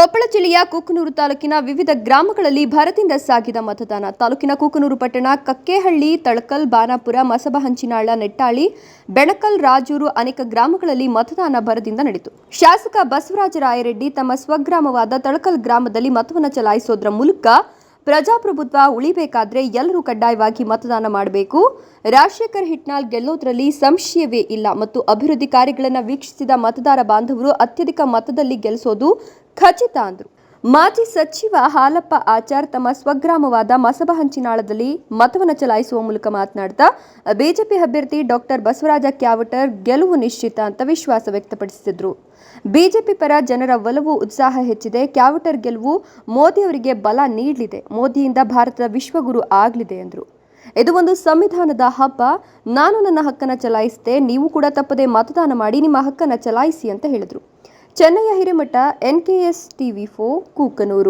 ಕೊಪ್ಪಳ ಜಿಲ್ಲೆಯ ಕೂಕನೂರು ತಾಲೂಕಿನ ವಿವಿಧ ಗ್ರಾಮಗಳಲ್ಲಿ ಭರದಿಂದ ಸಾಗಿದ ಮತದಾನ. ತಾಲೂಕಿನ ಕೂಕನೂರು ಪಟ್ಟಣ ಕಕ್ಕೇಹಳ್ಳಿ, ತಳಕಲ್, ಬಾನಾಪುರ, ಮಸಬ ಹಂಚಿನಾಳ, ನೆಟ್ಟಾಳಿ, ಬೆಣಕಲ್, ರಾಜೂರು ಅನೇಕ ಗ್ರಾಮಗಳಲ್ಲಿ ಮತದಾನ ಭರದಿಂದ ನಡೆಯಿತು. ಶಾಸಕ ಬಸವರಾಜ ರಾಯರೆಡ್ಡಿ ತಮ್ಮ ಸ್ವಗ್ರಾಮವಾದ ತಳಕಲ್ ಗ್ರಾಮದಲ್ಲಿ ಮತವನ್ನು ಚಲಾಯಿಸೋದ್ರ ಮೂಲಕ ಪ್ರಜಾಪ್ರಭುತ್ವ ಉಳಿಬೇಕಾದ್ರೆ ಎಲ್ಲರೂ ಕಡ್ಡಾಯವಾಗಿ ಮತದಾನ ಮಾಡಬೇಕು. ರಾಜಶೇಖರ್ ಹಿಟ್ನಾಳ್ ಗೆಲ್ಲೋದ್ರಲ್ಲಿ ಸಂಶಯವೇ ಇಲ್ಲ ಮತ್ತು ಅಭಿವೃದ್ಧಿ ಕಾರ್ಯಗಳನ್ನು ವೀಕ್ಷಿಸಿದ ಮತದಾರ ಬಾಂಧವರು ಅತ್ಯಧಿಕ ಮತದಲ್ಲಿ ಗೆಲ್ಲಿಸೋದು ಖಚಿತ ಅಂದರು. ಮಾಜಿ ಸಚಿವ ಹಾಲಪ್ಪ ಆಚಾರ್ ತಮ್ಮ ಸ್ವಗ್ರಾಮವಾದ ಮಸಬಹಂಚಿನಾಳದಲ್ಲಿ ಮತವನ್ನು ಚಲಾಯಿಸುವ ಮೂಲಕ ಮಾತನಾಡ್ತಾ, ಬಿಜೆಪಿ ಅಭ್ಯರ್ಥಿ ಡಾಕ್ಟರ್ ಬಸವರಾಜ ಕ್ಯಾವಟರ್ ಗೆಲುವು ನಿಶ್ಚಿತ ಅಂತ ವಿಶ್ವಾಸ ವ್ಯಕ್ತಪಡಿಸಿದ್ರು. ಬಿಜೆಪಿ ಪರ ಜನರ ಒಲವು, ಉತ್ಸಾಹ ಹೆಚ್ಚಿದೆ. ಕ್ಯಾವಟರ್ ಗೆಲುವು ಮೋದಿಯವರಿಗೆ ಬಲ ನೀಡಲಿದೆ. ಮೋದಿಯಿಂದ ಭಾರತದ ವಿಶ್ವಗುರು ಆಗಲಿದೆ ಎಂದರು ಇದು ಒಂದು ಸಂವಿಧಾನದ ಹಬ್ಬ. ನಾನು ನನ್ನ ಹಕ್ಕನ್ನು ಚಲಾಯಿಸಿದೆ. ನೀವು ಕೂಡ ತಪ್ಪದೆ ಮತದಾನ ಮಾಡಿ ನಿಮ್ಮ ಹಕ್ಕನ್ನು ಚಲಾಯಿಸಿ ಅಂತ ಹೇಳಿದರು. ಚೆನ್ನಯ್ಯ ಹಿರೇಮಠ ಎನ್ಕೆಎಸ್ ಟಿವಿ ಫೋ ಕೂಕನೂರು.